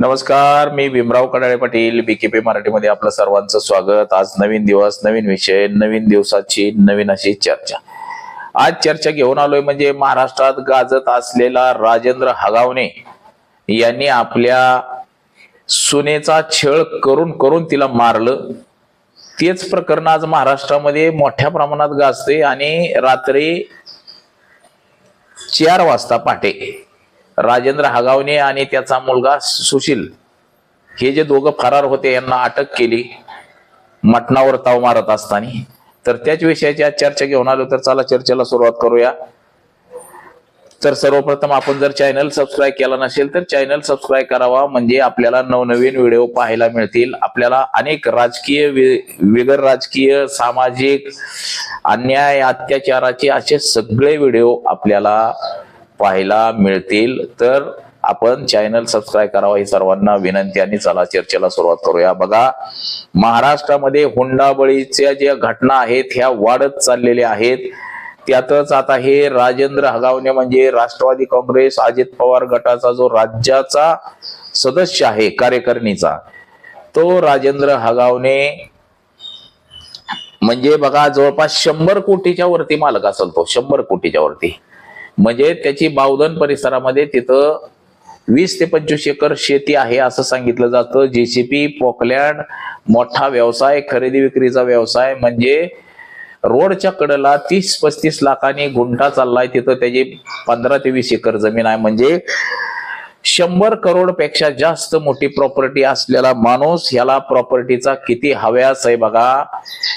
नमस्कार मी भीमराव कडाळे पाटील बीकेपी मराठीमध्ये आपलं सर्वांचं स्वागत. आज नवीन दिवस नवीन विषय नवीन दिवसाची नवीन अशी चर्चा. आज चर्चा घेऊन आलोय म्हणजे महाराष्ट्रात गाजत असलेला राजेंद्र हगावणे यांनी आपल्या सुनेचा छळ करून करून तिला मारलं. तेच प्रकरण आज महाराष्ट्रामध्ये मोठ्या प्रमाणात गाजते आणि रात्री चार वाजता पहाटे राजेंद्र हगावणे आणि त्याचा मुलगा सुशील हे जे दोघं फरार होते यांना अटक केली. मटणावर ताव मारत असताना. तर त्याच विषयाची आज चर्चा घेऊन आलो तर चला चर्चेला सुरुवात करूया. तर सर्वप्रथम आपण जर चॅनल सबस्क्राईब केला नसेल तर चॅनल सबस्क्राईब करावा. म्हणजे आपल्याला नवनवीन व्हिडिओ पाहायला मिळतील. आपल्याला अनेक राजकीय वेगर राजकीय सामाजिक अन्याय अत्याचाराचे असे सगळे व्हिडिओ आपल्याला पाहायला मिळतील. तर आपण चॅनल सबस्क्राईब करावा ही सर्वांना विनंती आणि चला चर्चेला सुरुवात करूया. बघा महाराष्ट्रामध्ये हुंडाबळीच्या ज्या घटना आहेत ह्या वाढत चाललेल्या आहेत. त्यातच आता हे राजेंद्र हगावणे म्हणजे राष्ट्रवादी काँग्रेस अजित पवार गटाचा जो राज्याचा सदस्य आहे कार्यकारिणीचा तो राजेंद्र हगावणे म्हणजे बघा जवळपास शंभर कोटीच्या वरती मालक असेल तो शंभर कोटीच्या वरती. म्हणजे त्याची बावधन परिसरामध्ये तिथं वीस ते पंचवीस एकर शेती आहे असं सांगितलं जातं. जेसीपी पोकलँड मोठा व्यवसाय खरेदी विक्रीचा व्यवसाय म्हणजे रोडच्या कडेला तीस पस्तीस लाखांनी गुंठा चाललाय तिथं त्याची पंधरा ते वीस एकर जमीन आहे. म्हणजे शंभर करोडपेक्षा जास्त मोठी प्रॉपर्टी असलेला माणूस ह्याला प्रॉपर्टीचा किती हव्यास आहे बघा.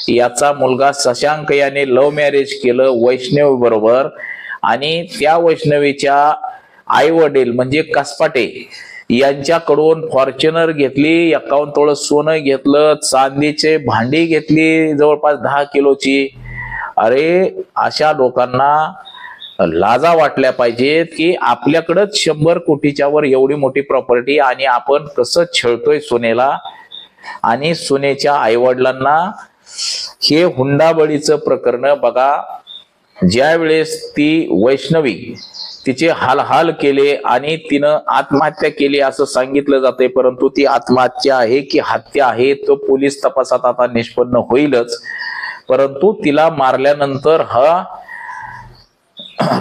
याचा मुलगा शशांक याने लव्ह मॅरेज केलं वैष्णव बरोबर. आणि त्या वैष्णवीच्या आई वडील म्हणजे कसपाटे यांच्याकडून फॉर्च्युनर घेतली एकावन्न तोळ सोनं घेतलं चांदीचे भांडी घेतली जवळपास दहा किलोची. अरे अशा लोकांना लाजा वाटल्या पाहिजेत की आपल्याकडंच शंभर कोटीच्या वर एवढी मोठी प्रॉपर्टी आणि आपण कसं छळतोय सोनेला आणि सोनेच्या आईवडिलांना हे हुंडाबळीचं प्रकरण बघा. ज्यावेळेस ती वैष्णवी तिचे हालहाल केले आणि तिनं आत्महत्या केली असं सांगितलं जाते परंतु ती आत्महत्या आहे की हत्या आहे तो पोलीस तपासात आता निष्पन्न होईलच. परंतु तिला मारल्यानंतर हा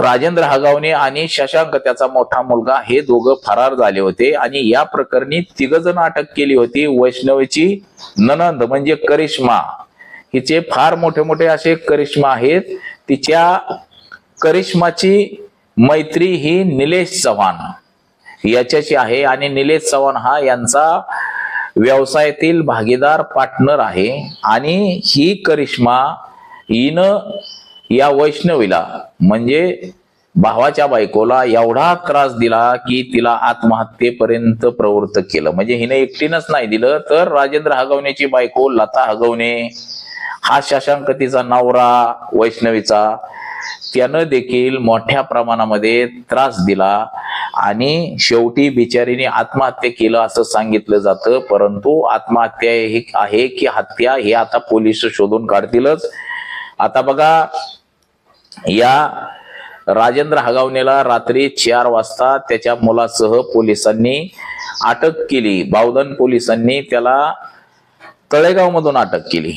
राजेंद्र हगावणे आणि शशांक त्याचा मोठा मुलगा हे दोघं फरार झाले होते आणि या प्रकरणी तिघ जण अटक केली होती. वैष्णवीची ननंद म्हणजे करिश्मा. हिचे फार मोठे मोठे असे करिश्मा आहेत. तिच्या करिश्माची मैत्री ही निलेश चव्हाण. याच्याशी आहे आणि निलेश चव्हाण हा यांचा व्यवसायातील भागीदार पार्टनर आहे. आणि ही करिश्मा हिनं या वैष्णवीला म्हणजे भावाच्या बायकोला एवढा त्रास दिला की तिला आत्महत्येपर्यंत प्रवृत्त केलं. म्हणजे हिने एकटीनच नाही दिलं तर राजेंद्र हगवणेची बायको लता हगवणे हा शशांक तिचा नवरा वैष्णवीचा त्यानं देखील मोठ्या प्रमाणामध्ये त्रास दिला आणि शेवटी बिचारीने आत्महत्या केलं असं सांगितलं जातं. परंतु आत्महत्या ही आहे की हत्या हे आता पोलीस शोधून काढतीलच. आता बघा या राजेंद्र हगावनेला रात्री चार वाजता त्याच्या मुलासह पोलिसांनी अटक केली. बावधन पोलिसांनी त्याला तळेगाव मधून अटक केली.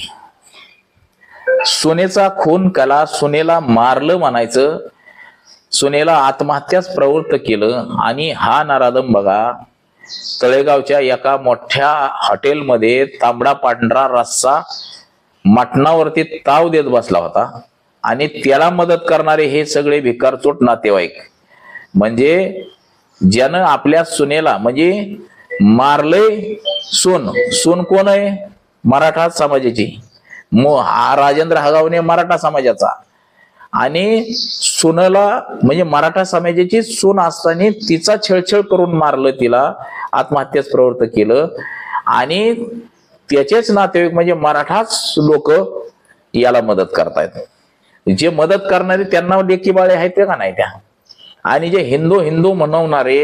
सुनेचा खून कला सुनेला मारलं म्हणायचं. सुनेला आत्महत्याच प्रवृत्त केलं. आणि हा नारादम बघा तळेगावच्या एका मोठ्या हॉटेलमध्ये तांबडा पांढरा रस्सा मटणावरती ताव देत बसला होता. आणि त्याला मदत करणारे हे सगळे भिकारचोट नातेवाईक. म्हणजे ज्यानं आपल्या सुनेला म्हणजे मारले सोन. सोन कोण आहे? मराठा समाजाची. मो हा राजेंद्र हगावणे मराठा समाजाचा. आणि सुनला म्हणजे मराठा समाजाची सून असताना तिचा छळछळ करून मारलं तिला आत्महत्याच प्रवृत्त केलं. आणि त्याचेच नातेवाईक म्हणजे मराठाच लोक याला मदत करतायत. जे मदत करणारे त्यांना लेखी बाळे आहेत ते का नाही त्या? आणि जे हिंदू हिंदू म्हणवणारे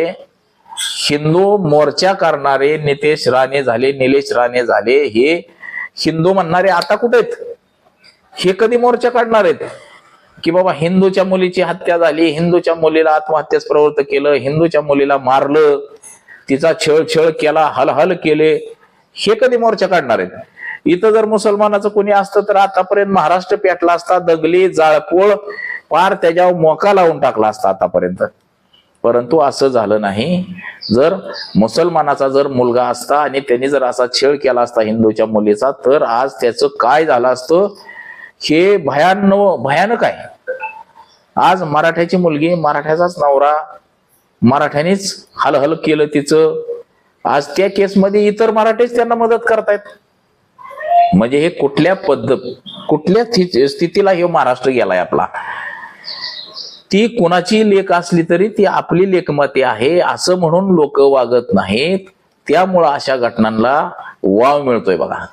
हिंदू मोर्चा करणारे नितेश राणे झाले निलेश राणे झाले हे हिंदू म्हणणारे आता कुठे आहेत? हे कधी मोर्चा काढणार आहेत? की बाबा हिंदूच्या मुलीची हत्या झाली हिंदूच्या मुलीला आत्महत्यास प्रवृत्त केलं हिंदूच्या मुलीला मारलं तिचा छळ छळ केला हलहल केले हे कधी मोर्चा काढणार आहेत? इथं जर मुसलमानाचं कोणी असतं तर आतापर्यंत महाराष्ट्र पेटला असता दगली जाळपोळ पार त्याच्यावर मोका लावून टाकला असता आतापर्यंत. परंतु असं झालं नाही. जर मुसलमानाचा जर मुलगा असता आणि त्यांनी जर असा छेळ केला असता हिंदूच्या मुलीचा तर आज त्याचं काय झालं असतं? हे भयान भयानक आहे. आज मराठ्याची मुलगी मराठ्याचाच नवरा मराठ्यानेच हलहल केलं तिचं. आज त्या केसमध्ये इतर मराठेच त्यांना मदत करतायत. म्हणजे हे कुठल्या पद्धत कुठल्या स्थितीला हे महाराष्ट्र गेलाय आपला? ती कोणाची लेख असली तरी ती आपली लेखमती आहे असं म्हणून लोक वागत नाहीत. त्यामुळं अशा घटनांना वाव मिळतोय बघा.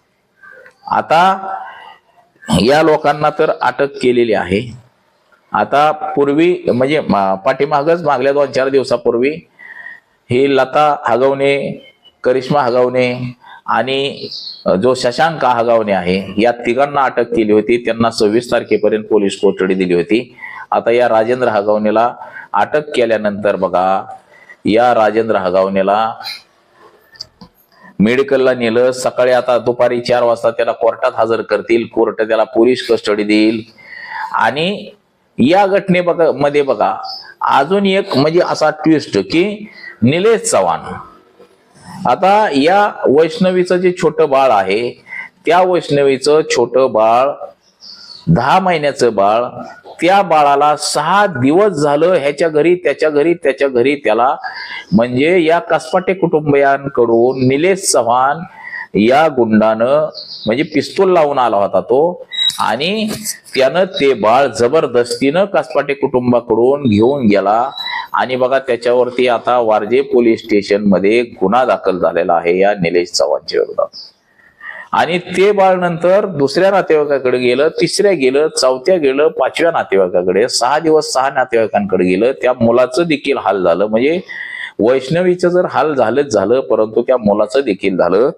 आता या लोकांना तर अटक केलेली आहे. आता पूर्वी म्हणजे पाठीमागच मागल्या दोन चार दिवसापूर्वी ही लता हगवणे करिश्मा हगवणे आणि जो शशांक हगावणे आहे या तिघांना अटक केली होती. त्यांना सव्वीस तारखेपर्यंत पोलीस कोठडी दिली होती. आता या राजेंद्र हगवणेला अटक केल्यानंतर बघा या राजेंद्र हगवणेला मेडिकलला नेलं सकाळी आता दुपारी चार वाजता त्याला कोर्टात हजर करतील कोर्ट त्याला पोलीस कस्टडी देईल. आणि या घटने बघा मध्ये बघा अजून एक म्हणजे असा ट्विस्ट की निलेश चव्हाण. आता या वैष्णवीचं जे छोटं बाळ आहे त्या वैष्णवीचं छोटं बाळ दहा महिन्याचं बाळ त्या बाळाला सहा दिवस झालं ह्याच्या घरी त्याच्या घरी त्याच्या घरी त्याला म्हणजे या कसपाटे कुटुंबियांकडून निलेश चव्हाण या गुंडानं म्हणजे पिस्तूल लावून आला होता तो. आणि त्यानं ते बाळ जबरदस्तीनं कसपाटे कुटुंबाकडून घेऊन गेला. आणि बघा त्याच्यावरती आता वारजे पोलीस स्टेशनमध्ये गुन्हा दाखल झालेला आहे या निलेश चव्हाणच्या विरोधात. आणि ते बाळ नंतर दुसऱ्या नातेवाईकाकडे गेलं तिसऱ्या गेलं चौथ्या गेलं पाचव्या नातेवाईकाकडे. सहा दिवस सहा नातेवाईकांकडे गेलं. त्या मुलाचं देखील हाल झालं. म्हणजे वैष्णवीचं जर हाल झालंच झालं परंतु त्या मुलाचं देखील झालं.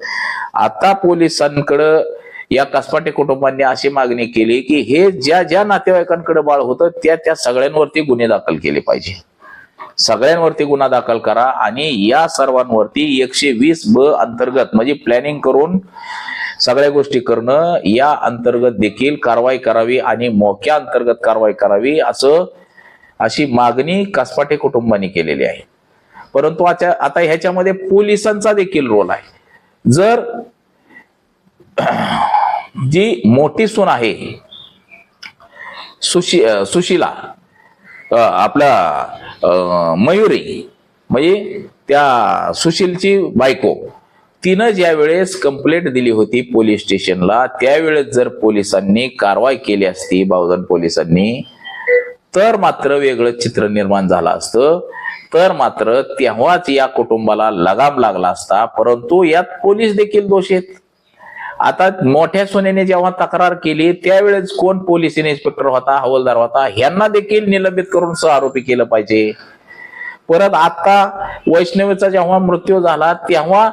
आता पोलिसांकडं या कसपाटे कुटुंबांनी अशी मागणी केली की हे ज्या ज्या नातेवाईकांकडे बाळ होतं त्या त्या सगळ्यांवरती गुन्हे दाखल केले पाहिजे. सगळ्यांवरती गुन्हा दाखल करा आणि या सर्वांवरती एकशे वीस ब अंतर्गत म्हणजे प्लॅनिंग करून सगळ्या गोष्टी करणं या अंतर्गत देखील कारवाई करावी आणि मोक्या अंतर्गत कारवाई करावी असं अशी मागणी कसपाटे कुटुंबांनी केलेली आहे. परंतु आता आता ह्याच्यामध्ये पोलिसांचा देखील रोल आहे. जर जी मोठी सून आहे सुशी सुशीला आपला मयुरी म्हणजे त्या सुशीलची बायको तिनं ज्या वेळेस कंप्लेंट दिली होती पोलीस स्टेशनला त्यावेळेस जर पोलिसांनी कारवाई केली असती बावधन पोलिसांनी तर मात्र वेगळं चित्र निर्माण झालं असतं. तर मात्र तेव्हाच या कुटुंबाला लगाम लागला असता परंतु यात पोलीस देखील दोष आहेत. आता मोठ्या सोन्याने जेव्हा तक्रार केली त्यावेळेस कोण पोलीस इन्स्पेक्टर होता हवालदार होता ह्यांना देखील निलंबित करून सह आरोपी केलं पाहिजे. परत आता वैष्णवीचा जेव्हा मृत्यू झाला तेव्हा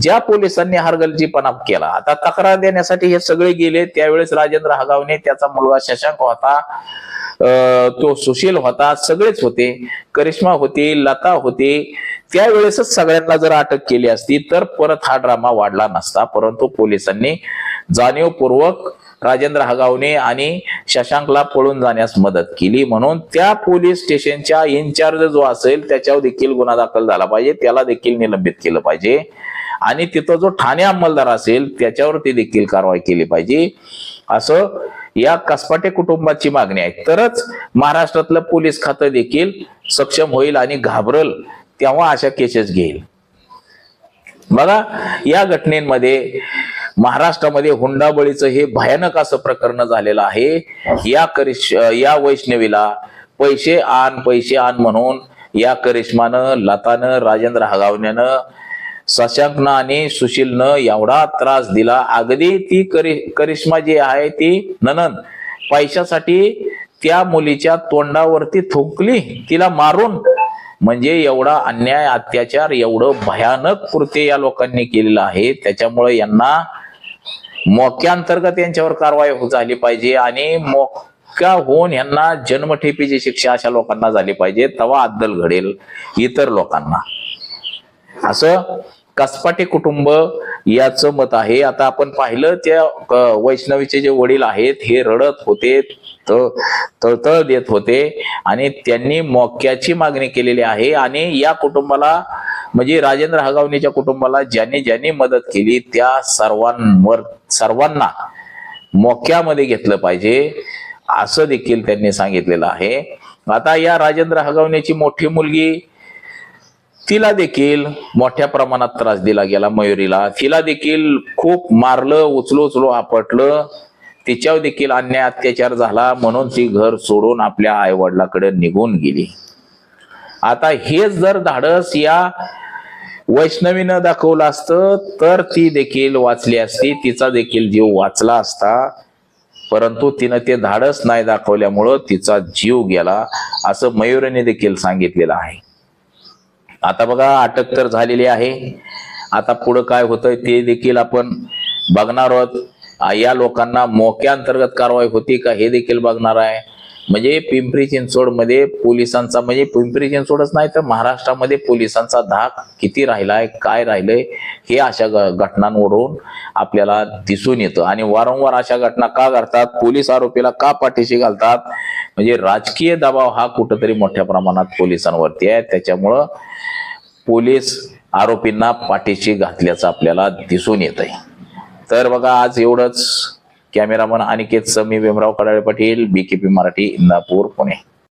ज्या पोलिसांनी हरगलजीपणा केला आता तक्रार देण्यासाठी हे सगळे गेले त्यावेळेस राजेंद्र हगावने त्याचा मुलगा शशांक होता तो सुशील होता सगळेच होते करिश्मा होती लता होती त्यावेळेसच सगळ्यांना जर अटक केली असती तर परत हा ड्रामा वाढला नसता परंतु पोलिसांनी जाणीवपूर्वक राजेंद्र हगावने आणि शशांकला पळून जाण्यास मदत केली. म्हणून त्या पोलीस स्टेशनच्या इन्चार्ज जो असेल त्याच्यावर देखील गुन्हा दाखल झाला पाहिजे. त्याला देखील निलंबित केलं पाहिजे. आणि तिथं जो ठाणे अंमलदार असेल त्याच्यावरती देखील कारवाई केली पाहिजे. असं या कसपाटे कुटुंबाची मागणी आहे. तरच महाराष्ट्रातलं पोलीस खातं देखील सक्षम होईल आणि घाबरल तेव्हा अशा केसेस घेईल. बघा या घटनेमध्ये महाराष्ट्रामध्ये हुंडाबळीचं हे भयानक असं प्रकरण झालेलं आहे. या करिश या वैष्णवीला पैसे आण पैसे आण म्हणून या करिश्मानं लतानं राजेंद्र हगावण्यानं शशांकनं आणि सुशीलनं एवढा त्रास दिला. अगदी ती करि करिश्मा जी आहे ती ननंद पैशासाठी त्या मुलीच्या तोंडावरती थुंकली तिला मारून. म्हणजे एवढा अन्याय अत्याचार एवढं भयानक कृत्य या लोकांनी केलेलं आहे. त्याच्यामुळे यांना मोक्याअंतर्गत यांच्यावर कारवाई हो झाली पाहिजे आणि मोक्का होऊन यांना जन्मठेपीची शिक्षा अशा लोकांना झाली पाहिजे तवा अद्दल घडेल इतर लोकांना. असं कसपाटे कुटुंब याचं मत आहे. आता आपण पाहिलं त्या क- वैष्णवीचे जे वडील आहेत हे रडत होते तळतळ देत होते आणि त्यांनी मोक्याची मागणी केलेली आहे आणि या कुटुंबाला म्हणजे राजेंद्र हगावणीच्या कुटुंबाला ज्याने ज्याने मदत केली त्या सर्वांवर सर्वांना मोक्यामध्ये घेतलं पाहिजे असं देखील त्यांनी सांगितलेलं आहे. आता या राजेंद्र हगावण्याची मोठी मुलगी तिला देखील मोठ्या प्रमाणात त्रास दिला गेला मयुरीला. तिला देखील खूप मारलं उचलो उचलो आपटलं. तिच्यावर देखील अन्याय अत्याचार झाला. म्हणून ती घर सोडून आपल्या आईवडिलाकडे निघून गेली. आता हेच जर धाडस या वैष्णवीनं दाखवलं असतं तर ती देखील वाचली असती तिचा देखील जीव वाचला असता. परंतु तिनं ते धाडस नाही दाखवल्यामुळं तिचा जीव गेला असं मयुरीने देखील सांगितलेलं आहे. आता बघा अटक तर झालेली आहे. आता पुढं काय होतंय ते देखील आपण बघणार आहोत. या लोकांना मोक्या अंतर्गत कारवाई होती का हे देखील बघणार आहे. म्हणजे पिंपरी चिंचवडमध्ये पोलिसांचा म्हणजे पिंपरी चिंचवडच नाही तर महाराष्ट्रामध्ये पोलिसांचा धाक किती राहिलाय काय राहिलंय हे अशा घटनांवरून आपल्याला दिसून येतं. आणि वारंवार अशा घटना का घडतात? पोलीस आरोपीला का पाठीशी घालतात? म्हणजे राजकीय दबाव हा कुठंतरी मोठ्या प्रमाणात पोलिसांवरती आहे. त्याच्यामुळं पोलीस आरोपींना पाठीशी घातल्याचं आपल्याला दिसून येत आहे तर बघा आज एवढंच. Cameraman Aniket Sami Bhimrao Kadale Patil BKP Marathi Indapur Pune.